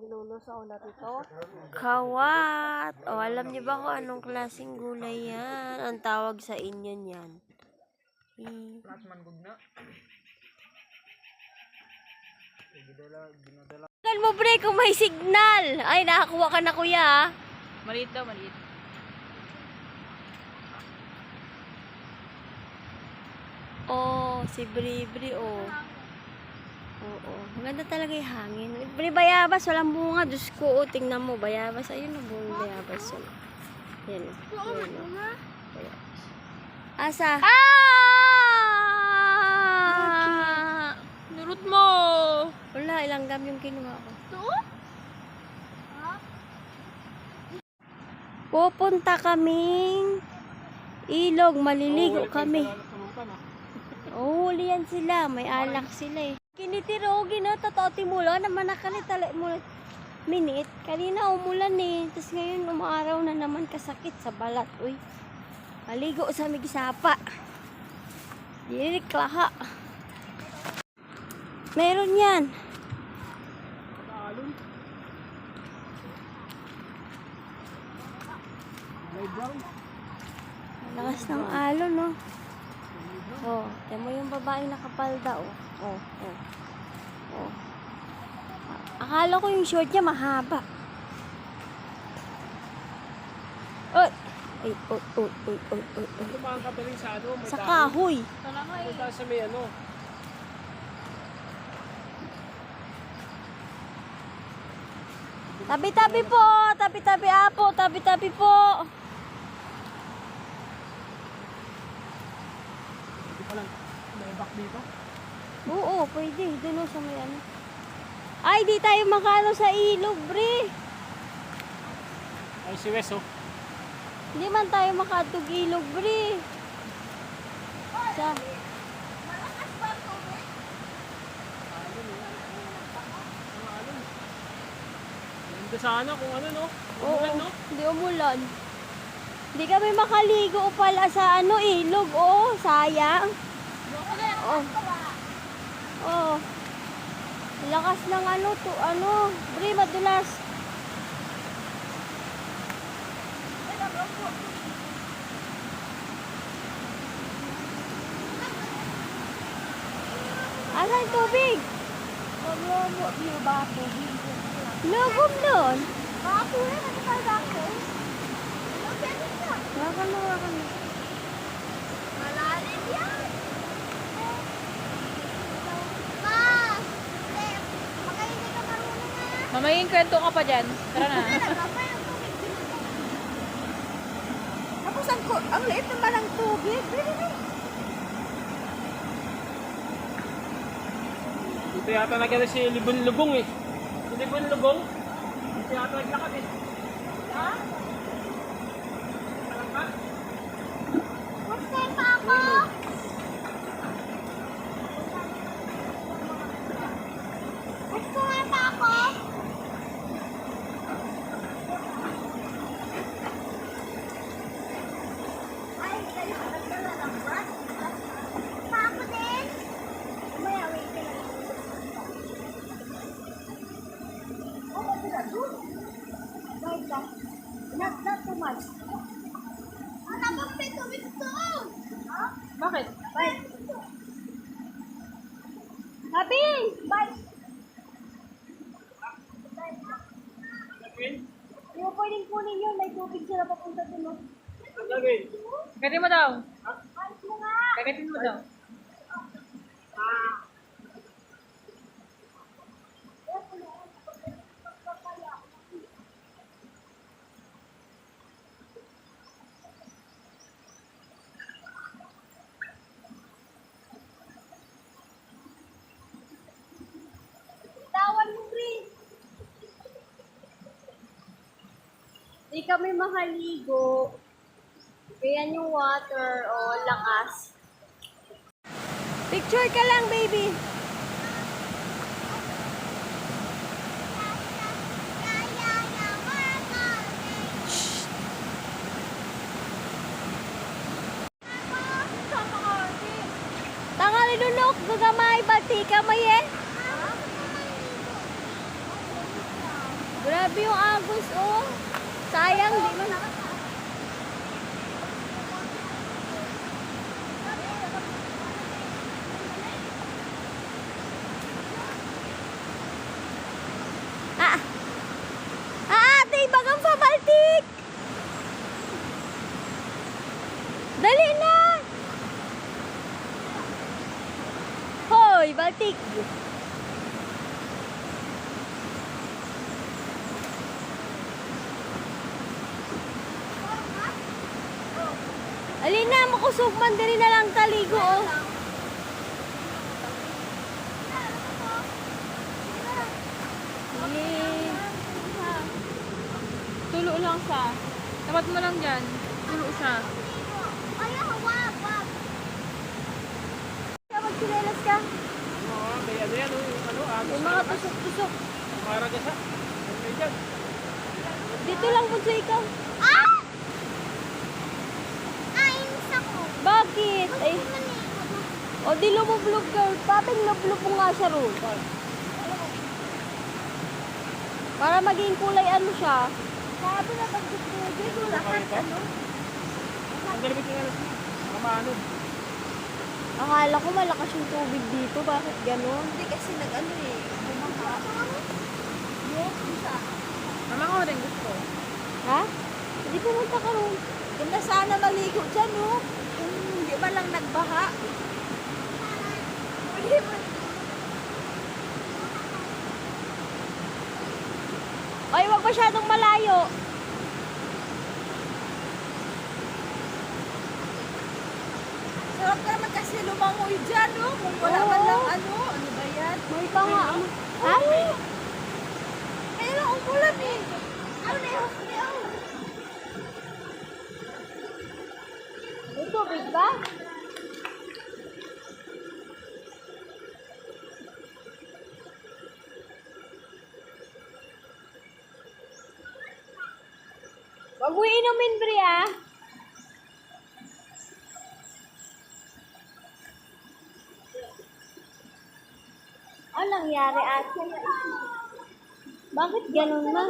nilulusaw na dito. Kawat! O, alam niyo ba kung anong klaseng gulay yan? Ang tawag sa inyo niyan. Tingnan mo, bre, kung may signal. Ay, nakakuha ka na, kuya. Maliit daw, maliit. Oh, si Bri-Bri, oh. Oo, maganda talaga yung hangin. Bri, bayabas, walang bunga. Diyos ko, oh, tingnan mo, bayabas. Ayun, ang buong bayabas yun. Yan, oh. Yan, oh. Bayabas. Asa? Ah! Nurut mo! Wala, ilang gam yung kinuha ko. Pupunta kaming ilog, maliligo kami. Oh, huli yan sila. May alak sila eh. Kinitiro, gino, totoo timulo, naman nakalitala mo minute. Kanina umulan eh. Tapos ngayon umaaraw na naman kasakit sa balat. Uy, maligo sa migisapa. Diniklaha. Meron yan. Lakas ng alon, no? Oh, tiyan mo yung babaeng nakapalda, oh. Oh, oh. Oh. Akala ko yung short niya mahaba. Oy, oy, oy, oy, oy. Tumahan ka pa rin sa ano, may Sa kahoy. Dahon sa may ano. Tabi-tabi po! Tabi-tabi apo! Tabi-tabi po! Hindi pa lang, may back dito. Oo, pwede. Doon oh, sa may ano. Ay, di tayo makano sa ilog, bre. Ay, si Wes, oh. Hindi man tayo makatug ilog, bre. Sa... Ganda sana kung ano, no? Oo, Umulan, no? hindi umulan. Hindi kami makaligo pala sa ano ilog, oh, sayang. Oh. Oh. Lakas ng ano to, ano, bre, madulas. Asan tubig? Lugom doon. Wakan mo, wakan mo. Mamaging kwento ka pa dyan. Tara na. Tapos ang, ang liit naman ng tubig. Dito yata nagkala si Libon Lugong, eh. Si Libon Lugong, dito yata naglakad, eh. Ha? Not, not too much. Bakit? Bye. Happy! Bye! Gagawin? Hindi mo pwedeng kunin yun. May tubig sila papunta dun. Kagatin mo daw. Kagatin mo daw. Di kami makaligo. Kaya yung water o lakas. Picture ka lang, baby. Tangali lunok, gagamay, bati ka maye. Grabe yung agos, oh. Sayang, di man. Ah! Ah, ate, bagang pabaltik! Dali na! Hoy, baltik! Alin na, makusog man diri na lang taligo, oh. Eh, Tulo lang sa. Tapat mo lang dyan. Tulo siya. Kaya magsinelas ka. Oo, may ano yan, oh, yung ano, na mga tusok-tusok. Okay dyan. Dito lang po sa ikaw. Ah! Ay, isa ko. Bakit? Ay, o di lumublog ka. Paping lublog mo nga siya ron. Para maging kulay ano siya. Sabi na pag-tubig, wala ka Ito? ano. Ang galimit yung alas. Mamano. Akala ko malakas yung tubig dito. Bakit ganon? Hindi kasi nag-ano eh. Bumaha. Yes, isa. Mama ko rin gusto. Ha? Hindi pumunta ka ron. Ganda sana maligo dyan, no? Kung hindi man lang nagbaha. Hindi man. Ay, wag masyadong malayo. Sarap ka naman kasi lumangoy dyan, no? Kung wala man Oo. lang ano. Ano ba yan? May tanga. Ay! Kaya lang umulan eh. Ano na yun? Ano yun? May tubig ba? Wag mo inumin, Bri, nangyari, ate? Bakit ganun na?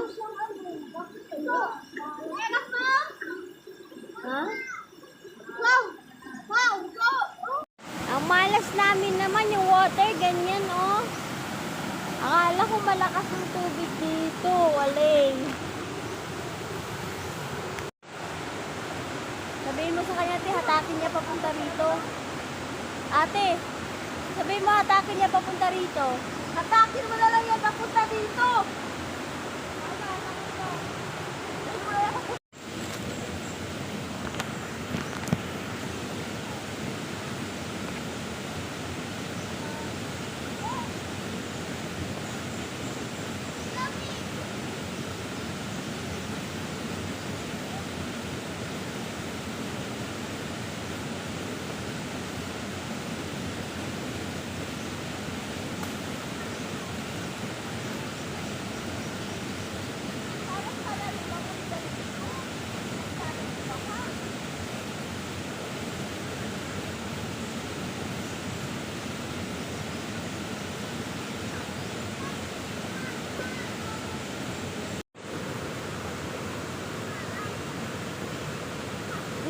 Ha? Wow! Wow! Ang malas namin naman yung water, ganyan oh. Akala ko malakas ang tubig dito, waling. Sabihin mo sa kanya, ate, hatakin niya papunta rito. Ate, sabihin mo, hatakin niya papunta rito. Hatakin mo na lang yan papunta dito!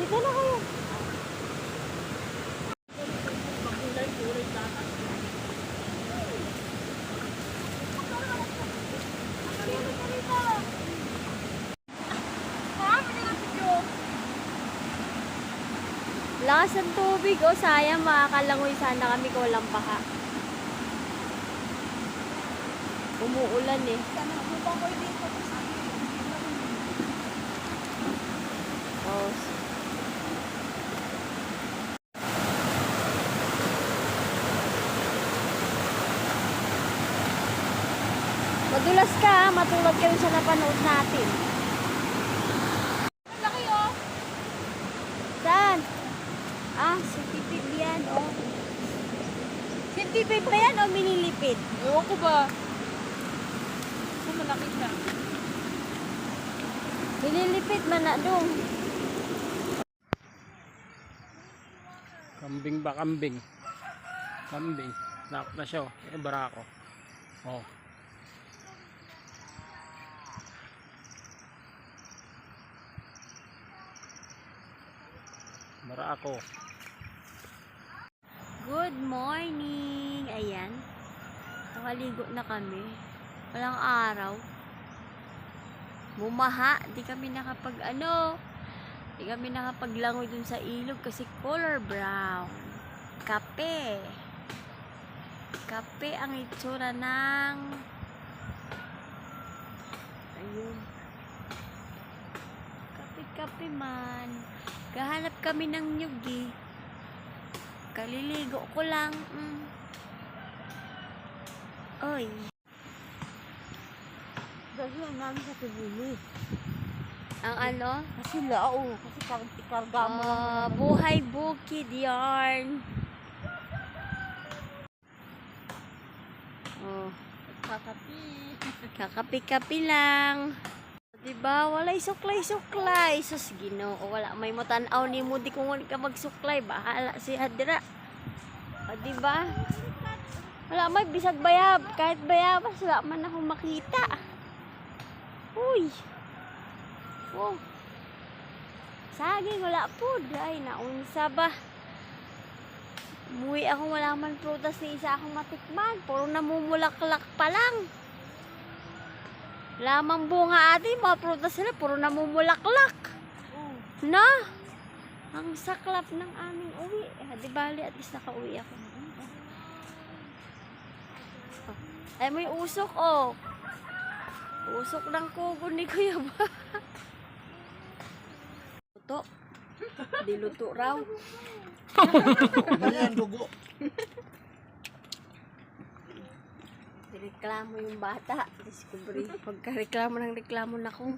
Dito na kayo. Lakas ng tubig, oh sayang makakalangoy sana kami kung walang baka. Umuulan eh. Sana lumangoy dito. Oh. Madulas ka, ha? matulad ka rin sa napanood natin. Laki oh! Saan? Ah, sintipid yan, oh. Sintipid ba yan o minilipid? Ewan ko ba? Gusto malaki siya. Minilipid man na. Kambing ba kambing? Kambing. Nak na siya oh. Eh, barako. Oh. Para ako. Good morning! Ayan. Nakaligo na kami. Walang araw. Bumaha. Di kami nakapag ano. Di kami nakapaglangoy dun sa ilog kasi color brown. Kape. Kape ang itsura ng ayun. Kape-kape man. Gahanap kami ng nyugi. Kaliligo ko lang. Mm. Oy. Dahil lang namin sa tubuli. Ang ano? Kasi lao. Kasi kar ikarga mo. Ah, buhay bukid yarn. Oh, Kakapi. kakapi-kapi lang. Diba? Walay suklay-suklay. Sus, ginoo. Wala may matanaw ni mo. Di kung wala ka magsuklay. Bahala si Hadira. O, diba? Wala may bisag bayab. Kahit bayabas, wala man ako makita. Uy. Oh. Saging, wala po. Ay, naunsa ba? Umuwi ako, wala man prutas ni isa akong matikman. Puro namumulaklak pa lang. Lamang bunga ate, mga prutas sila, puro namumulaklak. Na? Ang saklap ng aming uwi. Eh, di bali, at least nakauwi ako. Ay, may usok, oh. Usok ng kubo ni Kuya ba? Luto. Di luto raw. Ayan, dugo. Reklamo yung bata. Discovery. Pagka reklamo ng reklamo na ko.